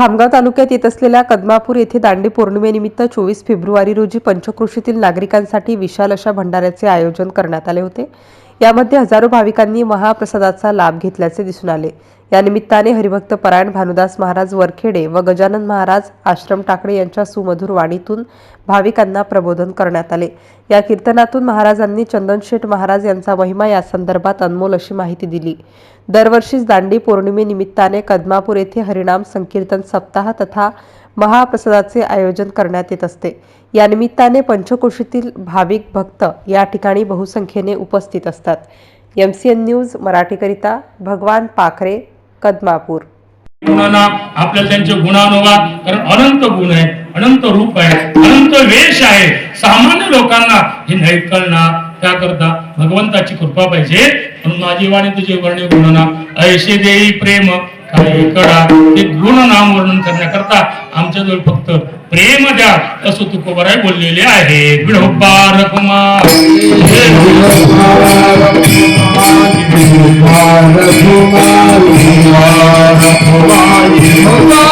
खामगाव तालुक्यात येत असलेल्या कदमापूर येथे दांडी पौर्णिमेनिमित्त चोवीस फेब्रुवारी रोजी पंचक्रोशीतील नागरिकांसाठी विशाल अशा भंडाऱ्याचे आयोजन करण्यात आले होते. यामध्ये हजारो भाविकांनी महाप्रसादाचा लाभ घेतल्याचे दिसून आले. या निमित्ताने हरिभक्त परायण भानुदास महाराज वरखेडे व गजानन महाराज आश्रम टाकळे यांच्या सुमधुर वाणीतून भाविकांना प्रबोधन करण्यात आले. या कीर्तनातून महाराजांनी चंदनशेठ महाराज यांचा महिमा या संदर्भात अनमोल अशी माहिती दिली. दरवर्षीच दांडी पौर्णिमेनिमित्ताने कदमापूर येथे हरिनाम संकीर्तन सप्ताह तथा महाप्रसादाचे आयोजन करण्यात येत असते. या निमित्ताने पंचकोशीतील भाविक भक्त या ठिकाणी बहुसंख्येने उपस्थित असतात. एम सी एन न्यूज मराठीकरिता भगवान पाखरे कदमापूर गुणांना आपल्याला त्यांचे गुणानुवाद कारण अनंत गुण आहे अनंत रूप आहे अनंत वेश आहे. सामान्य लोकांना हे नाही कळणार. त्याकरता भगवंताची कृपा पाहिजे. म्हणून माझी वाणी तुझे वर्णे गुणना ऐशे देई प्रेम काय कळा ते गुण नाम वर्णन करण्याकरता आमच्याजवळ फक्त प्रेम द्या. असं तुकोबराय बोललेले आहे. विडोबार कुमार. Allah, Allah.